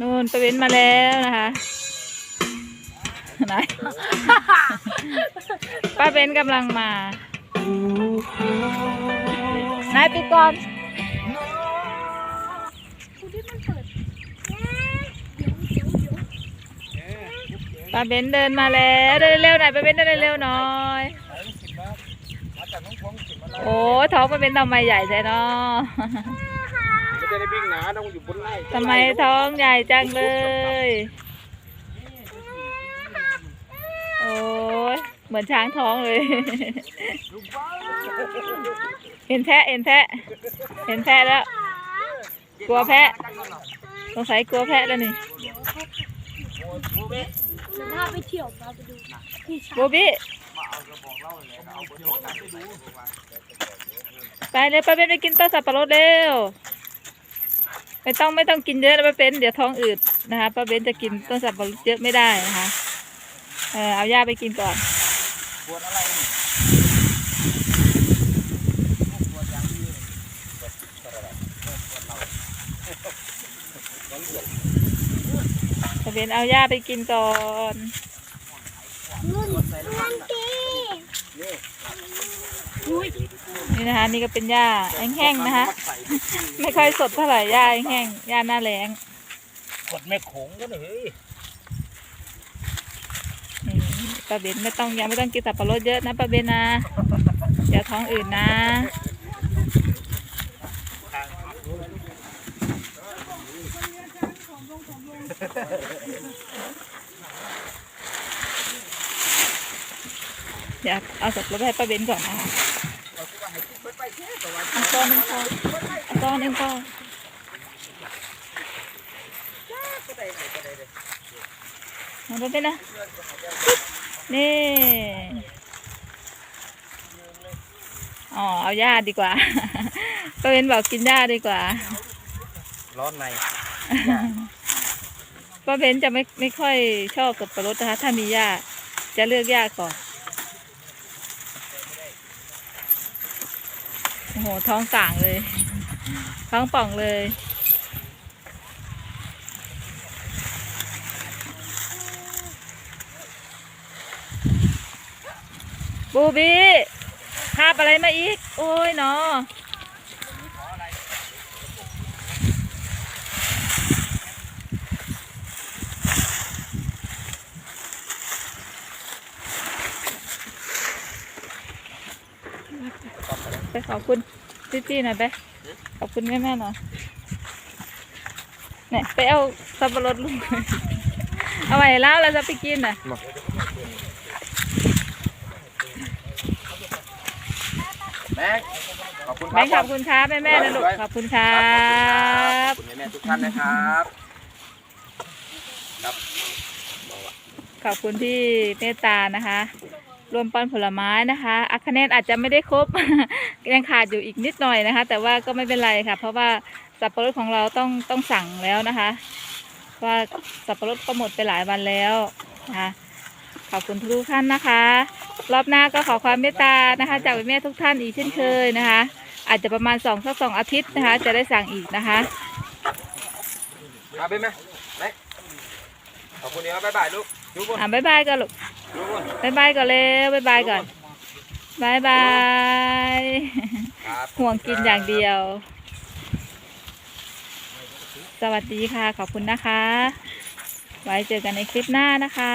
นู่นปเวนมาแล้วนะคะไหนป้าเบนกำลังมานายปิดก่อนป้าเบนเดินมาแล้วเดินเร็วหน่อยป้าเบนเดินเร็วๆหน่อยโอ้ท้องป้าเบนทำไมใหญ่แท้เนาะ ไม่ได้วิ่งหนาต้องอยู่บนไร่ทำไมท้องใหญ่จังเลย โอ้ยเหมือนช้างท้องเลย เห็นแพะเห็นแพะเห็นแพะแล้ว กลัวแพะสงสัยกลัวแพะแล้วนี่จะพาไปเที่ยวพาไปดูพี่ชายโบบี้ไปเลยป้าเบนไปกินต้นสับปะรดเร็ว ไม่ต้องไม่ต้องกินเยอะนะป้าเบนเดี๋ยวท้องอืดนะคะป้าเบนจะกินต้นสับปะรดเยอะไม่ได้นะคะ เออเอาหญ้าไปกินก่อนปวดอะไรนี่ป้าเบนเอาหญ้าไปกินก่อนนุ่นนุ่นตีนี่นะคะนี่ก็เป็นหญ้าแห้งๆนะคะ ไม่ค่อยสดเท่าไหร่หญ้าแห้งๆหญ้าหน้าแล้งกดแม่โขงก็เลยนี่ป้าเบนไม่ต้องยังไม่ต้องกินสับปะรดเยอะนะป้าเบนนะเดี๋ยวท้องอื่นนะเดี๋ยวเอาสับปะรดให้ป้าเบนก่อนนะคะเอาก้อนหนึงพออาก้อนหนึงพอเอาไปเป็นนะนี่อ๋อเอาหญ้าดีกว่าป้าเบนบอกกินหญ้าดีกว่า ร้อนในป้าเบนจะไม่ไม่ค่อยชอบสับปะรดนะคะ ถ้ามีหญ้าจะเลือกหญ้าก่อน โหท้องต่างเลย ท้องป่องเลย บูบี้ภาพอะไรมาอีก โอ้ยเนาะ ไปขอบคุณพี่ๆหน่อยไปขอบคุณแม่ๆหน่อยเนี่ยไปเอาสับปะรดลุงเอาไว้แล้วเราจะไปกินน่ะแม่ขอบคุณคแบรังค์ขอบคุณครับแม่แม่ๆนะลูกขอบคุณครับขอบคุณแม่ๆทุกท่านนะครับ ขอบคุณที่เมตตานะคะ รวมปันผลไม้นะคะอัคคะแนนอาจจะไม่ได้ครบ ยังขาดอยู่อีกนิดหน่อยนะคะ แต่ว่าก็ไม่เป็นไรค่ะ เพราะว่าสับปะรดของเราต้องต้องสั่งแล้วนะคะเพราะว่าสับปะรดก็หมดไปหลายวันแล้วนะคะขอบคุณทุกท่านนะคะ รอบหน้าก็ขอความเมตตานะคะ จากแม่ทุกท่านอีกเช่นเคยนะคะ อาจจะประมาณสองสักสองอาทิตย์นะคะ จะได้สั่งอีกนะคะมาเป็นไหมไหนขอบคุณครับบ๊ายบายลูกดูบนอะบ๊ายบายก่อนลูกดู บนบายบายก่อนเร็วบายบายก่อนบายบายครับห่วงกินอย่างเดียว สวัสดีค่ะ ขอบคุณนะคะ ไว้เจอกันในคลิปหน้านะคะ